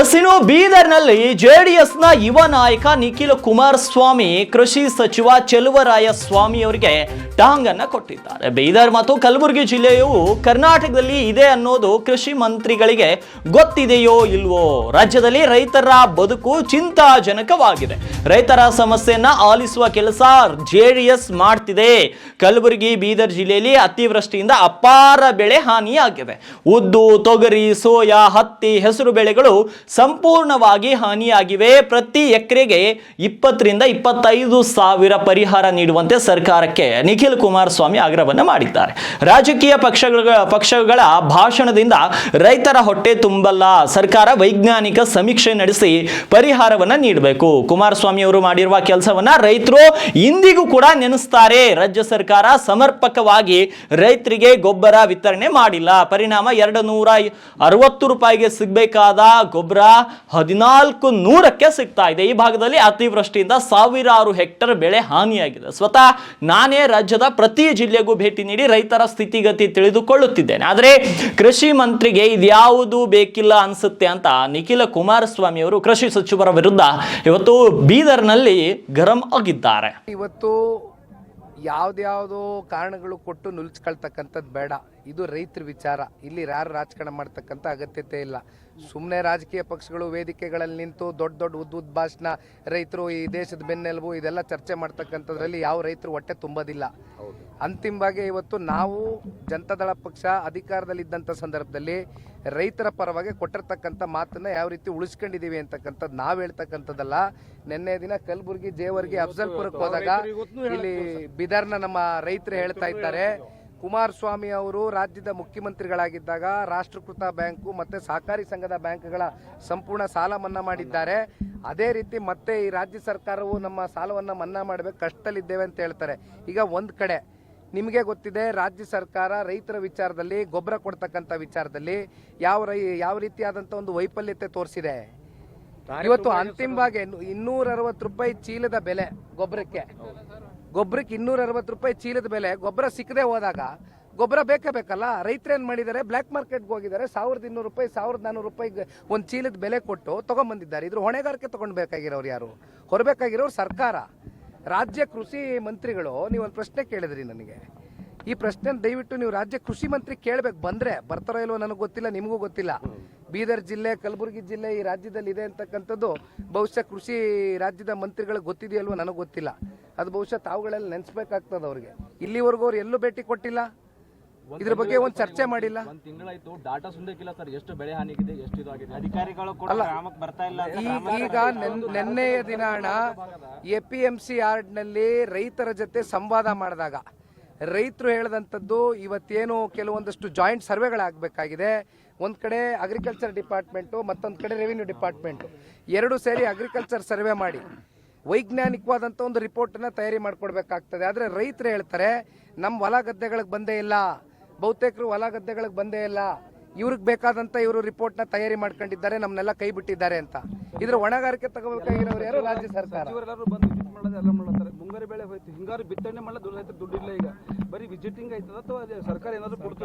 S ಇನ್ನು ಬೀದರ್ನಲ್ಲಿ ಜೆಡಿಎಸ್ನ ಯುವ ನಾಯಕ ನಿಖಿಲ್ ಕುಮಾರಸ್ವಾಮಿ, ಕೃಷಿ ಸಚಿವ ಚೆಲುವರಾಯ ಸ್ವಾಮಿ ಅವರಿಗೆ ಟಾಂಗ್ ಅನ್ನ ಕೊಟ್ಟಿದ್ದಾರೆ. ಬೀದರ್ ಮತ್ತು ಕಲಬುರಗಿ ಜಿಲ್ಲೆಯು ಕರ್ನಾಟಕದಲ್ಲಿ ಇದೆ ಅನ್ನೋದು ಕೃಷಿ ಮಂತ್ರಿಗಳಿಗೆ ಗೊತ್ತಿದೆಯೋ ಇಲ್ವೋ? ರಾಜ್ಯದಲ್ಲಿ ರೈತರ ಬದುಕು ಚಿಂತಾಜನಕವಾಗಿದೆ. ರೈತರ ಸಮಸ್ಯೆಯನ್ನ ಆಲಿಸುವ ಕೆಲಸ ಜೆಡಿಎಸ್ ಮಾಡ್ತಿದೆ. ಕಲಬುರಗಿ, ಬೀದರ್ ಜಿಲ್ಲೆಯಲ್ಲಿ ಅತಿವೃಷ್ಟಿಯಿಂದ ಅಪಾರ ಬೆಳೆ ಹಾನಿಯಾಗಿದೆ. ಉದ್ದು, ತೊಗರಿ, ಸೋಯಾ, ಹತ್ತಿ ಹೆಸರು ಬೆಳೆಗಳು ಸಂಪೂರ್ಣವಾಗಿ ಹಾನಿಯಾಗಿವೆ. ಪ್ರತಿ ಎಕರೆಗೆ ಇಪ್ಪತ್ತರಿಂದ ಇಪ್ಪತ್ತೈದು ಸಾವಿರ ಪರಿಹಾರ ನೀಡುವಂತೆ ಸರ್ಕಾರಕ್ಕೆ ನಿಖಿಲ್ ಕುಮಾರಸ್ವಾಮಿ ಆಗ್ರಹವನ್ನು ಮಾಡಿದ್ದಾರೆ. ರಾಜಕೀಯ ಪಕ್ಷಗಳ ಪಕ್ಷಗಳ ಭಾಷಣದಿಂದ ರೈತರ ಹೊಟ್ಟೆ ತುಂಬಲ್ಲ. ಸರ್ಕಾರ ವೈಜ್ಞಾನಿಕ ಸಮೀಕ್ಷೆ ನಡೆಸಿ ಪರಿಹಾರವನ್ನ ನೀಡಬೇಕು. ಕುಮಾರಸ್ವಾಮಿ ಅವರು ಮಾಡಿರುವ ಕೆಲಸವನ್ನ ರೈತರು ಇಂದಿಗೂ ಕೂಡ ನೆನೆಸ್ತಾರೆ. ರಾಜ್ಯ ಸರ್ಕಾರ ಸಮರ್ಪಕವಾಗಿ ರೈತರಿಗೆ ಗೊಬ್ಬರ ವಿತರಣೆ ಮಾಡಿಲ್ಲ. ಪರಿಣಾಮ ಎರಡು ನೂರ ಅರವತ್ತು ರೂಪಾಯಿಗೆ ಸಿಗಬೇಕಾದ ಗೊಬ್ಬರ ಹದಿನಾಲ್ಕು ನೂರಕ್ಕೆ ಸಿಗ್ತಾ ಇದೆ. ಈ ಭಾಗದಲ್ಲಿ ಅತಿವೃಷ್ಟಿಯಿಂದ ಸಾವಿರಾರು ಹೆಕ್ಟರ್ ಬೆಳೆ ಹಾನಿಯಾಗಿದೆ. ಸ್ವತಃ ನಾನೇ ರಾಜ್ಯದ ಪ್ರತಿ ಜಿಲ್ಲೆಗೂ ಭೇಟಿ ನೀಡಿ ರೈತರ ಸ್ಥಿತಿಗತಿ ತಿಳಿದುಕೊಳ್ಳುತ್ತಿದ್ದೇನೆ. ಆದರೆ ಕೃಷಿ ಮಂತ್ರಿಗೆ ಇದ್ಯಾವುದು ಬೇಕಿಲ್ಲ ಅನ್ಸುತ್ತೆ ಅಂತ ನಿಖಿಲ ಕುಮಾರಸ್ವಾಮಿ ಅವರು ಕೃಷಿ ಸಚಿವರ ವಿರುದ್ಧ ಇವತ್ತು ಬೀದರ್ನಲ್ಲಿ ಗರಂ ಆಗಿದ್ದಾರೆ. ಇವತ್ತು ಯಾವ್ದ್ಯಾವ್ದೋ ಕಾರಣಗಳು ಕೊಟ್ಟು ನುಲ್ಚ್ಕೊಳ್ತಕ್ಕಂಥದ್ದು ಬೇಡ. ಇದು ರೈತರ ವಿಚಾರ. ಇಲ್ಲಿ ಯಾರು ರಾಜಕಾರಣ ಮಾಡ್ತಕ್ಕಂಥ ಅಗತ್ಯತೆ ಇಲ್ಲ. ಸುಮ್ಮನೆ ರಾಜಕೀಯ ಪಕ್ಷಗಳು ವೇದಿಕೆಗಳಲ್ಲಿ ನಿಂತು ದೊಡ್ಡ ದೊಡ್ಡ ಉದ್ದ ಭಾಷಣ, ರೈತರು ಈ ದೇಶದ ಬೆನ್ನೆಲುಬು ಇದೆಲ್ಲ ಚರ್ಚೆ ಮಾಡ್ತಕ್ಕಂಥದ್ರಲ್ಲಿ ಯಾವ ರೈತರು ಹೊಟ್ಟೆ ತುಂಬೋದಿಲ್ಲ. ಅಂತಿಮವಾಗಿ ಇವತ್ತು ನಾವು ಜನತಾದಳ ಪಕ್ಷ ಅಧಿಕಾರದಲ್ಲಿದ್ದಂಥ ಸಂದರ್ಭದಲ್ಲಿ ರೈತರ ಪರವಾಗಿ ಕೊಟ್ಟಿರ್ತಕ್ಕಂಥ ಮಾತನ್ನು ಯಾವ ರೀತಿ ಉಳಿಸ್ಕೊಂಡಿದ್ದೀವಿ ಅಂತಕ್ಕಂಥದ್ದು ನಾವು ಹೇಳ್ತಕ್ಕಂಥದ್ದಲ್ಲ. ನಿನ್ನೆ ದಿನ ಕಲಬುರಗಿ ಜೇವರ್ಗಿ ಅಫ್ಜಲ್ಪುರಕ್ಕೆ ಹೋದಾಗ ಇಲ್ಲಿ ಬಿದರ್ನ ನಮ್ಮ ರೈತರು ಹೇಳ್ತಾ ಇದ್ದಾರೆ. ಕುಮಾರಸ್ವಾಮಿ ಅವರು ರಾಜ್ಯದ ಮುಖ್ಯಮಂತ್ರಿಗಳಾಗಿದ್ದಾಗ ರಾಷ್ಟ್ರೀಕೃತ ಬ್ಯಾಂಕು ಮತ್ತು ಸಹಕಾರಿ ಸಂಘದ ಬ್ಯಾಂಕ್ಗಳ ಸಂಪೂರ್ಣ ಸಾಲ ಮನ್ನಾ ಮಾಡಿದ್ದಾರೆ. ಅದೇ ರೀತಿ ಮತ್ತೆ ಈ ರಾಜ್ಯ ಸರ್ಕಾರವು ನಮ್ಮ ಸಾಲವನ್ನು ಮನ್ನಾ ಮಾಡಬೇಕು ಕಷ್ಟದಲ್ಲಿದ್ದೇವೆ ಅಂತ ಹೇಳ್ತಾರೆ. ಈಗ ಒಂದು ಕಡೆ ನಿಮಗೆ ಗೊತ್ತಿದೆ ರಾಜ್ಯ ಸರ್ಕಾರ ರೈತರ ವಿಚಾರದಲ್ಲಿ ಗೊಬ್ಬರ ಕೊಡ್ತಕ್ಕಂಥ ವಿಚಾರದಲ್ಲಿ ಯಾವ ರೈ ಯಾವ ರೀತಿಯಾದಂಥ ಒಂದು ವೈಫಲ್ಯತೆ ತೋರಿಸಿದೆ. ಇವತ್ತು ಅಂತಿಮವಾಗಿ ಇನ್ನೂರ ಅರವತ್ತು ರೂಪಾಯಿ ಚೀಲದ ಬೆಲೆ ಗೊಬ್ಬರಕ್ಕೆ. ಗೊಬ್ಬರಕ್ಕೆ ಇನ್ನೂರ ಅರವತ್ತು ರೂಪಾಯಿ ಚೀಲದ ಬೆಲೆ ಗೊಬ್ಬರ ಸಿಕ್ಕದೆ ಹೋದಾಗ ಗೊಬ್ಬರ ಬೇಕೇ ಬೇಕಲ್ಲ? ರೈತರು ಏನು ಮಾಡಿದ್ದಾರೆ? ಬ್ಲ್ಯಾಕ್ ಮಾರ್ಕೆಟ್ಗೆ ಹೋಗಿದ್ದಾರೆ ಸಾವಿರದ ಇನ್ನೂರು ರೂಪಾಯಿ ಸಾವಿರದ ನಾನ್ನೂರು ರೂಪಾಯಿ ಒಂದು ಚೀಲದ ಬೆಲೆ ಕೊಟ್ಟು ತಗೊಂಬಂದಿದ್ದಾರೆ. ಇದ್ರ ಹೊಣೆಗಾರಿಕೆ ತಗೊಂಡ್ಬೇಕಾಗಿರೋರು ಯಾರು? ಹೊರಬೇಕಾಗಿರೋರು ಸರ್ಕಾರ. ರಾಜ್ಯ ಕೃಷಿ ಮಂತ್ರಿಗಳು, ನೀವು ಒಂದು ಪ್ರಶ್ನೆ ಕೇಳಿದ್ರಿ ನನಗೆ. ಈ ಪ್ರಶ್ನೆ ದಯವಿಟ್ಟು ನೀವು ರಾಜ್ಯ ಕೃಷಿ ಮಂತ್ರಿ ಕೇಳಬೇಕು. ಬಂದ್ರೆ ಬರ್ತಾರೋ ಇಲ್ವೋ ನನಗೆ ಗೊತ್ತಿಲ್ಲ, ನಿಮಗೂ ಗೊತ್ತಿಲ್ಲ. ಬೀದರ್ ಜಿಲ್ಲೆ, ಕಲಬುರಗಿ ಜಿಲ್ಲೆ ಈ ರಾಜ್ಯದಲ್ಲಿ ಇದೆ ಅಂತಕ್ಕಂಥದ್ದು ಬಹುಶಃ ಕೃಷಿ ರಾಜ್ಯದ ಮಂತ್ರಿಗಳಿಗೆ ಗೊತ್ತಿದೆಯಲ್ವೋ ನನಗೆ ಗೊತ್ತಿಲ್ಲ. ಅದು ಬಹುಶಃ ತಾವುಗಳೆಲ್ಲ ನೆನೆಸ್ಬೇಕಾಗ್ತದೆ ಅವ್ರಿಗೆ. ಇಲ್ಲಿವರೆಗೂ ಅವ್ರು ಎಲ್ಲೂ ಭೇಟಿ ಕೊಟ್ಟಿಲ್ಲ. ಇದ್ರ ಬಗ್ಗೆ ಒಂದು ಚರ್ಚೆ ಮಾಡಿಲ್ಲ. ಒಂದ್ ತಿಂಗಳಾಯ್ತು ಡಾಟಾ ಸುಂದಕ್ಕಿಲ್ಲ ಸರ್ ಎಷ್ಟು ಬೆಳೆ ಹಾನಿಗಿದೆ ಎಷ್ಟು ಇದಾಗಿದೆ ಅಧಿಕಾರಿಗಳು ಕೂಡ ಗ್ರಾಮಕ್ಕೆ ಬರ್ತಾ ಇಲ್ಲ ಈಗ ನೆನ್- ನೆನ್ನೆಯ ದಿನ ಅಣ್ಣ ಎ ಪಿ ಎಂ ಸಿ ನಲ್ಲಿ ರೈತರ ಜೊತೆ ಸಂವಾದ ಮಾಡಿದಾಗ ರೈತರು ಹೇಳಿದಂಥದ್ದು ಇವತ್ತೇನು ಕೆಲವೊಂದಷ್ಟು ಜಾಯಿಂಟ್ ಸರ್ವೆಗಳಾಗಬೇಕಾಗಿದೆ. ಒಂದು ಕಡೆ ಅಗ್ರಿಕಲ್ಚರ್ ಡಿಪಾರ್ಟ್ಮೆಂಟು ಮತ್ತೊಂದು ಕಡೆ ರೆವಿನ್ಯೂ ಡಿಪಾರ್ಟ್ಮೆಂಟು ಎರಡು ಸೇರಿ ಅಗ್ರಿಕಲ್ಚರ್ ಸರ್ವೆ ಮಾಡಿ. ವೈಜ್ಞಾನಿಕವಾದಂಥ ಒಂದು ರಿಪೋರ್ಟನ್ನು ತಯಾರಿ ಮಾಡ್ಕೊಡ್ಬೇಕಾಗ್ತದೆ. ಆದರೆ ರೈತರು ಹೇಳ್ತಾರೆ ನಮ್ಮ ಹೊಲ ಗದ್ದೆಗಳಿಗೆ ಬಂದೇ ಇಲ್ಲ. ಬಹುತೇಕರು ಹೊಲ ಗದ್ದೆಗಳಿಗೆ ಬಂದೇ ಇಲ್ಲ. ಇವ್ರಿಗೆ ಬೇಕಾದಂತ ಇವರು ರಿಪೋರ್ಟ್ನ ತಯಾರಿ ಮಾಡ್ಕೊಂಡಿದ್ದಾರೆ, ನಮ್ನೆಲ್ಲ ಕೈ ಬಿಟ್ಟಿದ್ದಾರೆ ಅಂತ. ಇದ್ರ ಹೊಣೆಗಾರಿಕೆ ತಗೋಬೇಕಾಗಿರೋರು ಯಾರು? ರಾಜ್ಯ ಸರ್ಕಾರ. ಮುಂಗಾರು ಬೆಳೆ ಹೋಯ್ತು. ಹಿಂಗಾರು ಬಿತ್ತನೆ ಮಾಡಲ್ಲ ದುಡ್ಡು ಇಲ್ಲ ಈಗ. ಬರೀ ವಿಸಿಟಿಂಗ್ ಆಯ್ತದ ಅಥವಾ ಸರ್ಕಾರ ಏನಾದ್ರು ಕೊಡ್ತಾರೆ